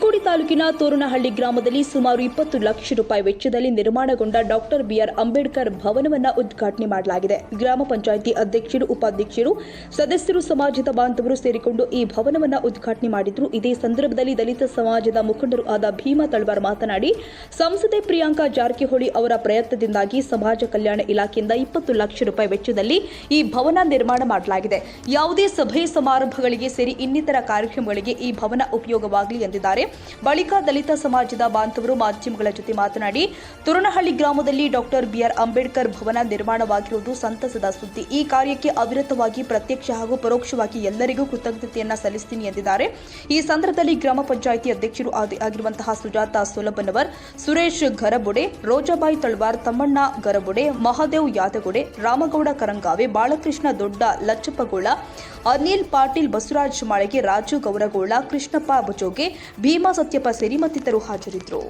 ತಾಲೂಕಿನ ತೋರಣಹಳ್ಳಿ ಗ್ರಾಮದಲ್ಲಿ ಸುಮಾರು ಇಪ್ಪತ್ತು ಲಕ್ಷ ರೂಪಾಯಿ ವೆಚ್ಚದಲ್ಲಿ ನಿರ್ಮಾಣಗೊಂಡ ಡಾಕ್ಟರ್ ಬಿಆರ್ ಅಂಬೇಡ್ಕರ್ ಭವನವನ್ನು ಉದ್ಘಾಟನೆ ಮಾಡಲಾಗಿದೆ. ಗ್ರಾಮ ಪಂಚಾಯಿತಿ ಅಧ್ಯಕ್ಷರು, ಉಪಾಧ್ಯಕ್ಷರು, ಸದಸ್ಯರು, ಸಮಾಜದ ಬಾಂಧವರು ಸೇರಿಕೊಂಡು ಈ ಭವನವನ್ನು ಉದ್ಘಾಟನೆ ಮಾಡಿದ್ರು. ಇದೇ ಸಂದರ್ಭದಲ್ಲಿ ದಲಿತ ಸಮಾಜದ ಮುಖಂಡರು ಆದ ಭೀಮಾ ತಳವಾರ್ ಮಾತನಾಡಿ, ಸಂಸದೆ ಪ್ರಿಯಾಂಕಾ ಜಾರಕಿಹೊಳಿ ಅವರ ಪ್ರಯತ್ನದಿಂದಾಗಿ ಸಮಾಜ ಕಲ್ಯಾಣ ಇಲಾಖೆಯಿಂದ ಇಪ್ಪತ್ತು ಲಕ್ಷ ರೂಪಾಯಿ ವೆಚ್ಚದಲ್ಲಿ ಈ ಭವನ ನಿರ್ಮಾಣ ಮಾಡಲಾಗಿದೆ. ಯಾವುದೇ ಸಭೆ ಸಮಾರಂಭಗಳಿಗೆ ಸೇರಿ ಇನ್ನಿತರ ಕಾರ್ಯಕ್ರಮಗಳಿಗೆ ಈ ಭವನ ಉಪಯೋಗವಾಗಲಿ ಎಂದಿದ್ದಾರೆ. ಬಳಿಕ ದಲಿತ ಸಮಾಜದ ಬಾಂಧವರು ಮಾಧ್ಯಮಗಳ ಜೊತೆ ಮಾತನಾಡಿ, ತುರನಹಳ್ಳಿ ಗ್ರಾಮದಲ್ಲಿ doctor B R Ambedkar Bhavan ನಿರ್ಮಾಣವಾಗಿರುವುದು ಸಂತಸದ ಸುದ್ದಿ. ಈ ಕಾರ್ಯಕ್ಕೆ ಅವಿರತವಾಗಿ ಪ್ರತ್ಯಕ್ಷ ಹಾಗೂ ಪರೋಕ್ಷವಾಗಿ ಎಲ್ಲರಿಗೂ ಕೃತಜ್ಞತೆಯನ್ನ ಸಲ್ಲಿಸುತ್ತೀನಿ ಎಂದಿದ್ದಾರೆ. ಈ ಸಂದರ್ಭದಲ್ಲಿ ಗ್ರಾಮ ಪಂಚಾಯಿತಿ ಅಧ್ಯಕ್ಷರು ಆಗಿರುವಂತಹ ಸುಜಾತ ಸೋಲಬನವರ್ ಸುರೇಶ್ ಗರಬುಡೆ, ರೋಜಾಬಾಯಿ ತಳ್ವಾರ್, ತಮ್ಮಣ್ಣ ಗರಬುಡೆ, ಮಹಾದೇವ್ ಯಾದಗುಡೆ, ರಾಮಗೌಡ ಕರಂಗಾವೆ, ಬಾಲಕೃಷ್ಣ ದೊಡ್ಡ, ಲಚ್ಚಪ್ಪಗೋಳ, ಅನಿಲ್ ಪಾಟೀಲ್ ಬಸವರಾಜ್ ಮಾಳಿಗೆ, ರಾಜು ಗೌರಗೋಳ, ಕೃಷ್ಣಪ್ಪ ಬಜೋಗೆ ಭೀಮಾ ಸತ್ಯಪ್ಪ ಸೇರಿ ಮತ್ತಿತರರು ಹಾಜರಿದ್ದರು.